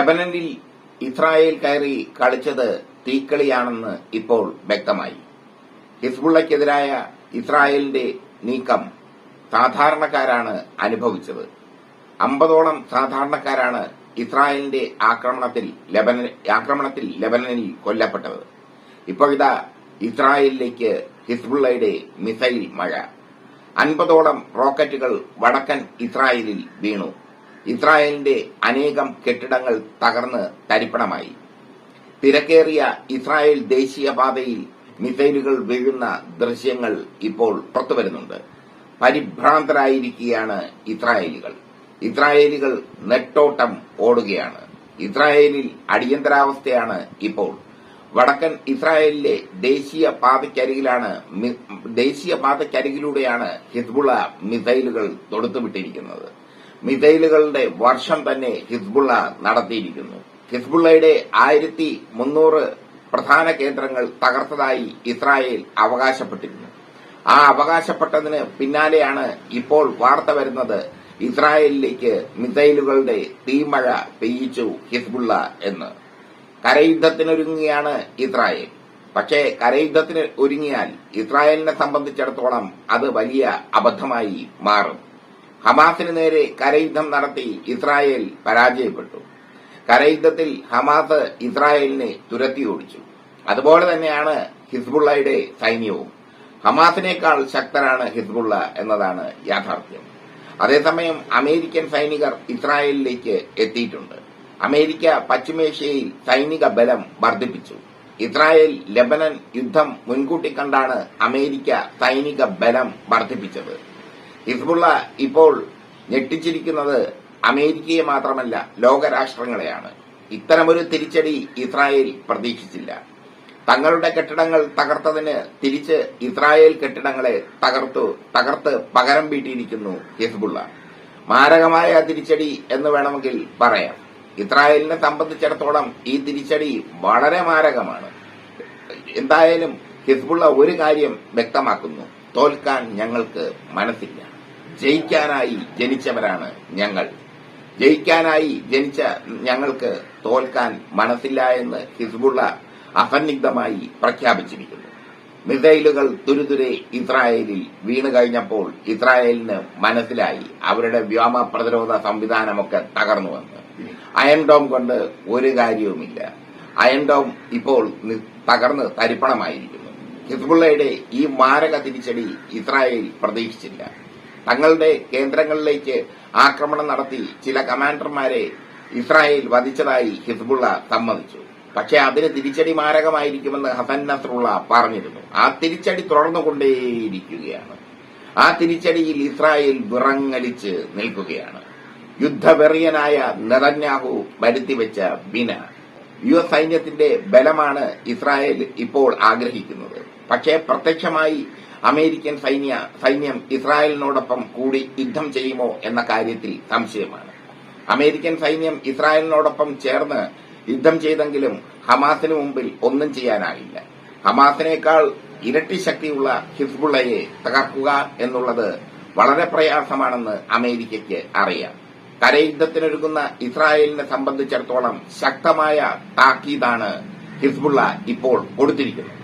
ലബനനിൽ Israel കയറി കളിച്ചത് തീക്കളിയാണെന്ന് ഇപ്പോൾ വ്യക്തമായി. ഹിസ്ബുള്ളയ്ക്കെതിരായ ഇസ്രായേലിന്റെ നീക്കം സാധാരണക്കാരാണ് അനുഭവിച്ചത്. അമ്പതോളം സാധാരണക്കാരാണ് ഇസ്രായേലിന്റെ ആക്രമണത്തിൽ ആക്രമണത്തിൽ ലബനനിൽ കൊല്ലപ്പെട്ടത്. ഇതാ ഇസ്രായേലിലേക്ക് ഹിസ്ബുള്ളയുടെ മിസൈൽ മഴ. അൻപതോളം റോക്കറ്റുകൾ വടക്കൻ ഇസ്രായേലിൽ വീണു. ഇസ്രായേലിന്റെ അനേകം കെട്ടിടങ്ങൾ തകർന്ന് തരിപ്പണമായി. തിരക്കേറിയ ഇസ്രായേൽ ദേശീയപാതയിൽ മിസൈലുകൾ വീഴുന്ന ദൃശ്യങ്ങൾ ഇപ്പോൾ പുറത്തുവരുന്നുണ്ട്. പരിഭ്രാന്തരായിരിക്കുകയാണ് ഇസ്രായേലികൾ. ഇസ്രായേലികൾ നെട്ടോട്ടം ഓടുകയാണ്. ഇസ്രായേലിൽ അടിയന്തരാവസ്ഥയാണ് ഇപ്പോൾ. വടക്കൻ ഇസ്രായേലിലെ ദേശീയ പാതയ്ക്കരികിലാണ് ദേശീയ പാതയ്ക്കരികിലൂടെയാണ് ഹിസ്ബുള മിസൈലുകൾ തൊടുത്തുവിട്ടിരിക്കുന്നത്. മിസൈലുകളുടെ വർഷം തന്നെ ഹിസ്ബുള്ള നടത്തിയിരിക്കുന്നു. ഹിസ്ബുള്ളയുടെ ആയിരത്തി മുന്നൂറ് പ്രധാന കേന്ദ്രങ്ങൾ തകർത്തതായി ഇസ്രായേൽ അവകാശപ്പെട്ടിരുന്നു. ആ അവകാശപ്പെട്ടതിന് പിന്നാലെയാണ് ഇപ്പോൾ വാർത്ത വരുന്നത് ഇസ്രായേലിലേക്ക് മിസൈലുകളുടെ തീമഴ പെയ്യിച്ചു ഹിസ്ബുള്ള എന്ന്. കരയുദ്ധത്തിനൊരുങ്ങിയാണ് ഇസ്രായേൽ. പക്ഷേ കരയുദ്ധത്തിന് ഒരുങ്ങിയാൽ ഇസ്രായേലിനെ സംബന്ധിച്ചിടത്തോളം അത് വലിയ അബദ്ധമായി മാറും. ഹമാസിന് നേരെ കരയുദ്ധം നടത്തി ഇസ്രായേൽ പരാജയപ്പെട്ടു. കരയുദ്ധത്തിൽ ഹമാസ് ഇസ്രായേലിനെ തുരത്തി ഓടിച്ചു. അതുപോലെ തന്നെയാണ് ഹിസ്ബുള്ളയുടെ സൈന്യവും. ഹമാസിനേക്കാൾ ശക്തരാണ് ഹിസ്ബുള്ള എന്നതാണ് യാഥാർത്ഥ്യം. അതേസമയം അമേരിക്കൻ സൈനികർ ഇസ്രായേലിലേക്ക് എത്തിയിട്ടുണ്ട്. അമേരിക്ക പശ്ചിമേഷ്യയിൽ സൈനിക ബലം വർദ്ധിപ്പിച്ചു. ഇസ്രായേൽ ലബനൻ യുദ്ധം മുൻകൂട്ടി കണ്ടാണ് അമേരിക്ക സൈനിക ബലം വർദ്ധിപ്പിച്ചത്. ഹിസ്ബുള്ള ഇപ്പോൾ ഞെട്ടിച്ചിരിക്കുന്നത് അമേരിക്കയെ മാത്രമല്ല ലോകരാഷ്ട്രങ്ങളെയാണ്. ഇത്തരമൊരു തിരിച്ചടി ഇസ്രായേൽ പ്രതീക്ഷിച്ചില്ല. തങ്ങളുടെ കെട്ടിടങ്ങൾ തകർത്തതിന് തിരിച്ച് ഇസ്രായേൽ കെട്ടിടങ്ങളെ തകർത്തു തകർത്ത് പകരം വീട്ടിയിരിക്കുന്നു ഹിസ്ബുള്ള. മാരകമായ തിരിച്ചടി എന്ന് വേണമെങ്കിൽ പറയാം. ഇസ്രായേലിനെ സംബന്ധിച്ചിടത്തോളം ഈ തിരിച്ചടി വളരെ മാരകമാണ്. എന്തായാലും ഹിസ്ബുള്ള ഒരു കാര്യം വ്യക്തമാക്കുന്നു. തോൽക്കാൻ ഞങ്ങൾക്ക് മനസ്സില്ല. ജയിക്കാനായി ജനിച്ചവരാണ് ഞങ്ങൾ. ജയിക്കാനായി ജനിച്ച ഞങ്ങൾക്ക് തോൽക്കാൻ മനസ്സില്ല എന്ന് ഹിസ്ബുള്ള അസന്നിഗ്ധമായി പ്രഖ്യാപിച്ചിരിക്കുന്നു. മിസൈലുകൾ തുരുതുരെ ഇസ്രായേലിൽ വീണു കഴിഞ്ഞപ്പോൾ ഇസ്രായേലിന് മനസ്സിലായി. അവരുടെ വ്യോമ പ്രതിരോധ സംവിധാനമൊക്കെ തകർന്നുവെന്ന് അയൺ ഡോം കൊണ്ട് ഒരു കാര്യവുമില്ല. അയൺ ഡോം ഇപ്പോൾ തകർന്ന് തരിപ്പണമായിരിക്കുന്നു. ഹിസ്ബുള്ളയുടെ ഈ മാരക തിരിച്ചടി ഇസ്രായേൽ പ്രതീക്ഷിച്ചില്ല. തങ്ങളുടെ കേന്ദ്രങ്ങളിലേക്ക് ആക്രമണം നടത്തി ചില കമാൻഡർമാരെ ഇസ്രായേൽ വധിച്ചതായി ഹിസ്ബുള്ള സമ്മതിച്ചു. പക്ഷേ അതിന് തിരിച്ചടി മാരകമായിരിക്കുമെന്ന് ഹസൻ നസ്രുള്ള പറഞ്ഞിരുന്നു. ആ തിരിച്ചടി തുടർന്നുകൊണ്ടേയിരിക്കുകയാണ്. ആ തിരിച്ചടിയിൽ ഇസ്രായേൽ വിറങ്ങലിച്ച് നിൽക്കുകയാണ്. യുദ്ധവെറിയനായ നെതന്യാഹു വരുത്തിവെച്ച വിന യു എസ് സൈന്യത്തിന്റെ ബലമാണ് ഇസ്രായേൽ ഇപ്പോൾ ആഗ്രഹിക്കുന്നത്. പക്ഷേ പ്രത്യക്ഷമായി അമേരിക്കൻ സൈന്യ സൈന്യം ഇസ്രായേലിനോടൊപ്പം കൂടി യുദ്ധം ചെയ്യുമോ എന്ന കാര്യത്തിൽ സംശയമാണ്. അമേരിക്കൻ സൈന്യം ഇസ്രായേലിനോടൊപ്പം ചേർന്ന് യുദ്ധം ചെയ്തെങ്കിലും ഹമാസിന് മുമ്പിൽ ഒന്നും ചെയ്യാനാകില്ല ഹമാസിനേക്കാൾ ഇരട്ടി ശക്തിയുള്ള ഹിസ്ബുള്ളയെ തകർക്കുക എന്നുള്ളത് വളരെ പ്രയാസമാണെന്ന് അമേരിക്കയ്ക്ക് അറിയാം. കരയുദ്ധത്തിനൊരുങ്ങുന്ന ഇസ്രായേലിനെ സംബന്ധിച്ചിടത്തോളം ശക്തമായ താക്കീതാണ് ഹിസ്ബുള്ള ഇപ്പോൾ കൊടുത്തിരിക്കുന്നത്.